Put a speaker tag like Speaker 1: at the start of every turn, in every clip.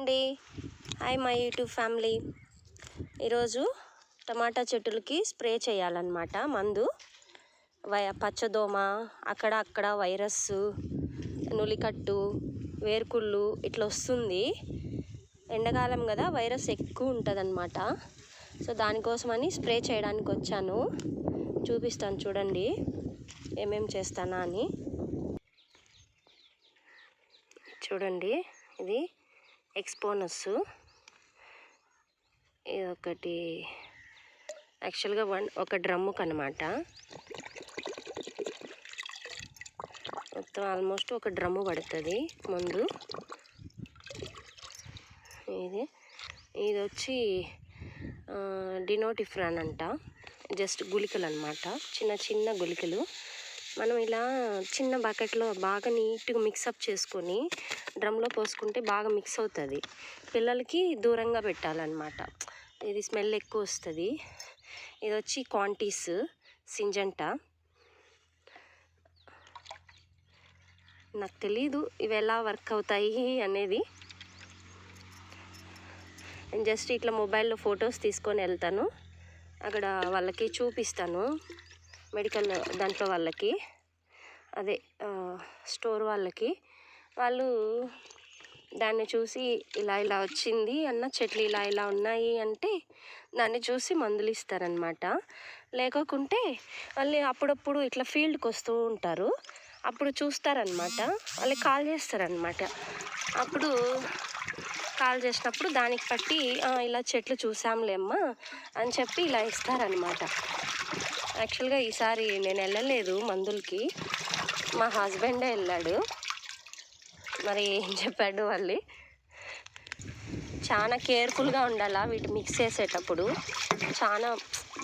Speaker 1: అండి. Hi my YouTube family. ఈరోజు టమాటా చెట్టులకి స్ప్రే చేయాలన్నమాట. మందు. వై పచ్చదోమ అక్కడ అక్కడ వైరస్ నులికట్టు వేరుకుళ్ళు ఇట్లా వస్తుంది. ఎండాకాలం కదా వైరస్ ఎక్కువ ఉంటుంది సో దానికోసమని స్ప్రే చేయడానికి వచ్చాను. చూపిస్తాను చూడండి. ఏమేం చేస్తానా అని. చూడండి. ఇది ఎక్స్పోనస్ ఇది ఒకటి. యాక్చువల్గా వన్ ఒక డ్రమ్ముకు అనమాట మొత్తం ఆల్మోస్ట్ ఒక డ్రమ్ము పడుతుంది ముందు. ఇది ఇది వచ్చి డినోటిఫ్రాన్ అంట. జస్ట్ గుళికలు అనమాట చిన్న చిన్న గుళికలు. మనం ఇలా చిన్న బకెట్లో బాగా నీట్గా మిక్సప్ చేసుకొని డ్రమ్లో పోసుకుంటే బాగా మిక్స్ అవుతుంది. పిల్లలకి దూరంగా పెట్టాలన్నమాట. ఇది స్మెల్ ఎక్కువ వస్తుంది. ఇది వచ్చి క్వాంటీస్ సింజంట. నాకు తెలీదు ఇవి ఎలా వర్క్ అవుతాయి అనేది. నేను జస్ట్ ఇట్లా మొబైల్లో ఫొటోస్ తీసుకొని వెళ్తాను. అక్కడ వాళ్ళకి చూపిస్తాను. మెడికల్ దాంట్లో వాళ్ళకి అదే స్టోర్ వాళ్ళకి. వాళ్ళు దాన్ని చూసి ఇలా ఇలా వచ్చింది అన్న చెట్లు ఇలా ఇలా ఉన్నాయి అంటే దాన్ని చూసి మందులు ఇస్తారనమాట లేకుంటే వాళ్ళు అప్పుడప్పుడు ఇట్లా ఫీల్డ్కి వస్తూ ఉంటారు. అప్పుడు చూస్తారనమాట వాళ్ళు కాల్ చేస్తారనమాట అప్పుడు కాల్ చేసినప్పుడు దానికి బట్టి ఇలా చెట్లు చూసాంలేమ్మా అని చెప్పి ఇలా ఇస్తారనమాట యాక్చువల్గా ఈసారి నేను వెళ్ళలేదు మందులకి. మా హస్బెండే వెళ్ళాడు. మరి ఏం చెప్పాడు వాళ్ళు చాలా కేర్ఫుల్గా ఉండాలా వీటి మిక్స్ చేసేటప్పుడు. చాలా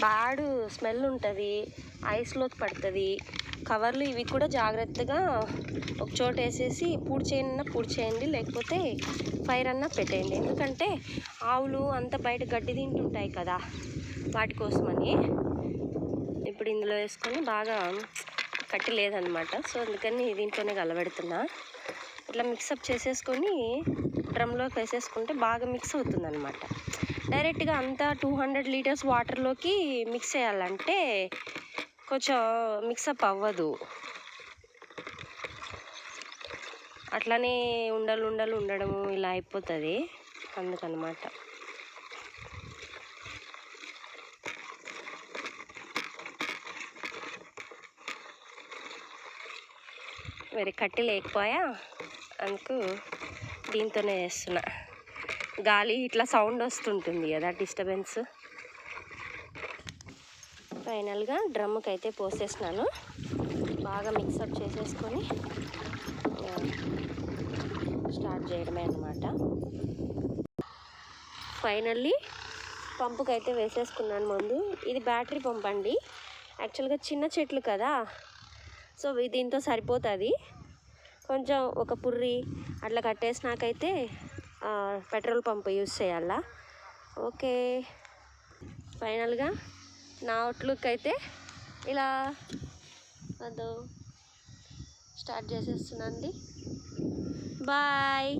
Speaker 1: బ్యాడ్ స్మెల్ ఉంటుంది ఐస్లోకి పడుతుంది. కవర్లు ఇవి కూడా జాగ్రత్తగా ఒక చోట వేసేసి పూడి చేయనన్నా పూడి చేయండి లేకపోతే ఫైర్ అన్నా పెట్టేయండి. ఎందుకంటే ఆవులు అంత బయట గడ్డి తింటుంటాయి కదా వాటి కోసమని. ఇప్పుడు వేసుకొని బాగా కట్టి లేదనమాట. సో అందుకని దీంట్లోనే కలబెడుతున్నా. ఇట్లా మిక్సప్ చేసేసుకొని డ్రమ్లోకి వేసేసుకుంటే బాగా మిక్స్ అవుతుంది అనమాట డైరెక్ట్గా అంతా టూ హండ్రెడ్ లీటర్స్ వాటర్లోకి మిక్స్ చేయాలంటే కొంచెం మిక్సప్ అవ్వదు. అట్లనే ఉండలు ఉండలు ఉండడము ఇలా అయిపోతుంది. అందుకనమాట. మరి కట్టి లేకపోయా? అందుకు దీంతోనే చేస్తున్నా. గాలి ఇట్లా సౌండ్ వస్తుంటుంది కదా డిస్టర్బెన్స్. ఫైనల్గా డ్రమ్కి అయితే పోసేసినాను. బాగా మిక్సప్ చేసేసుకొని స్టార్ట్ చేయడమే అనమాట ఫైనల్లీ పంపుకైతే వేసేసుకున్నాను ముందు. ఇది బ్యాటరీ పంప్ అండి యాక్చువల్గా చిన్న చెట్లు కదా. సో దీంతో సరిపోతుంది. కొంచెం ఒక పుర్రి అట్లా కట్టేసినాకైతే పెట్రోల్ పంప్ యూస్ చేయాలా. ఓకే. ఫైనల్గా నా అవుట్లుక్ అయితే ఇలా అదో స్టార్ట్ చేసేస్తున్నాండి. బాయ్.